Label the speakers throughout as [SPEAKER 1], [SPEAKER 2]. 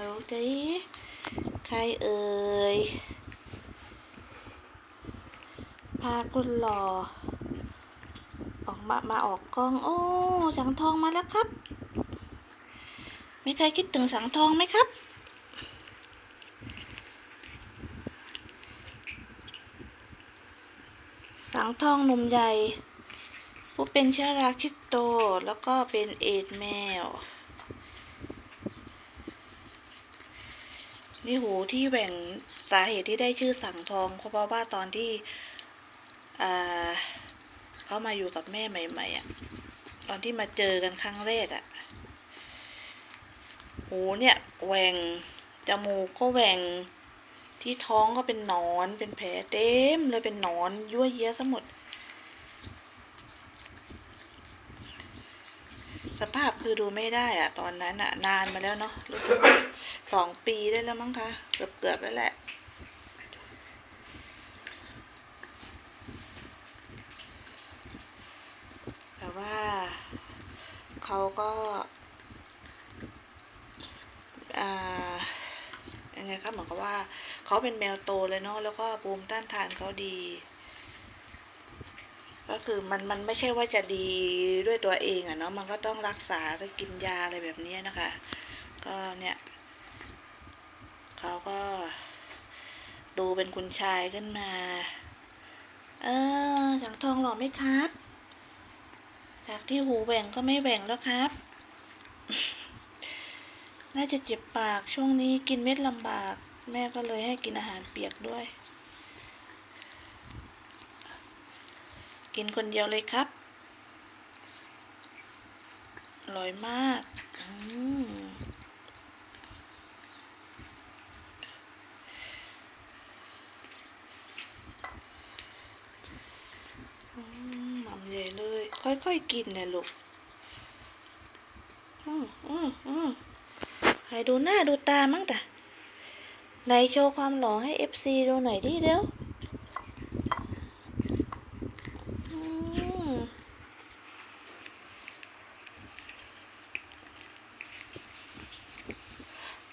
[SPEAKER 1] รู้ดิใครเอ่ย พาคุณหล่อ ออกมามาออกกล้อง โอ้สังทองมาแล้วครับ ไมีใครคิดถึงสังทองไหมครับสังทองหนุ่มใหญ่ ผู้เป็นเชื้อราคริสโต แล้วก็เป็นเอดแมว นี่หูที่แหว่งสาเหตุที่ได้ชื่อสังทองเพราะว่าตอนที่อ่าเขามาอยู่กับแม่ใหม่ๆอะ่ะ ตอนที่มาเจอกันครั้งแรกอะ่ะ หูเนี่ยแหว่งจมูกก็แหว่งที่ท้องก็เป็นหนอนเป็นแผลเต็มเลยเป็นหนอนยั่วเยี้ยซะหมดสภาพคือดูไม่ได้อะตอนนั้นอะนานมาแล้วเนาะรู้สึก สองปีได้แล้วมั้งคะเกือบเกือบๆแล้วแหละ แต่ว่าเขาก็อ่ายังไงครับเหมือนกับว่าเขาเป็นแมวโตเลยเนาะแล้วก็ภูมิต้านทานเขาดี ก็คือมันมันไม่ใช่ว่าจะดีด้วยตัวเองอะเนาะมันก็ต้องรักษาด้วกินยาอะไรแบบนี้นะคะ ก็เนี่ย เขาก็ดูเป็นคุณชายขึ้นมา เออสังทองหล่อไหมครับจากที่หูแหว่งก็ไม่แหว่งแล้วครับ น่าจะเจ็บปากช่วงนี้กินเม็ดลำบาก แม่ก็เลยให้กินอาหารเปียกด้วย กินคนเดียวเลยครับอร่อยมาก อืมอืมหม่ำใหญ่เลย ค่อยๆกินนะลูก อืมอืมอืมใครดูหน้าดูตามั้งแต่ไหนโชว์ความหล่อให้เอฟซีดูหน่อยดิเดี๋ยว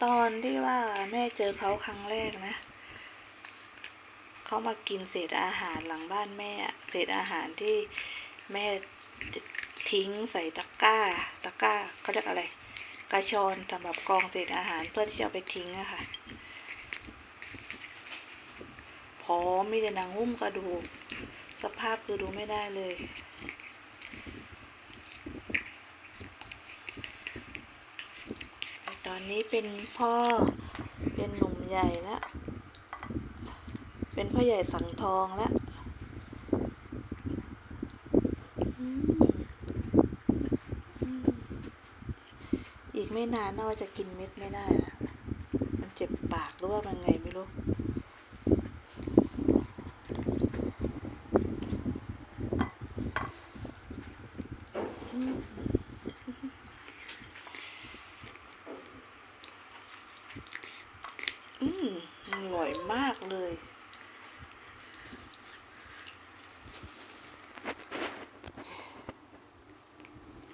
[SPEAKER 1] ตอนที่ว่าแม่เจอเขาครั้งแรกนะ เขามากินเศษอาหารหลังบ้านแม่เศษอาหารที่แม่ ทิ้งใส่ตะกร้า ตะกร้าเขาเรียกอะไร กระชอนสำหรับกองเศษอาหารเพื่อที่จะไปทิ้งอะค่ะพร้อมมีแต่หนังหุ้มกระดูก สภาพคือดูไม่ได้เลย ตอนนี้เป็นพ่อ เป็นหนุ่มใหญ่แล้ว เป็นพ่อใหญ่สังทองแล้วอืมอืมอีก ไม่นานน่าจะกินเม็ดไม่ได้ละมันเจ็บปากหรือว่ามันไงไม่รู้อืมอืมอร่อยมากเลย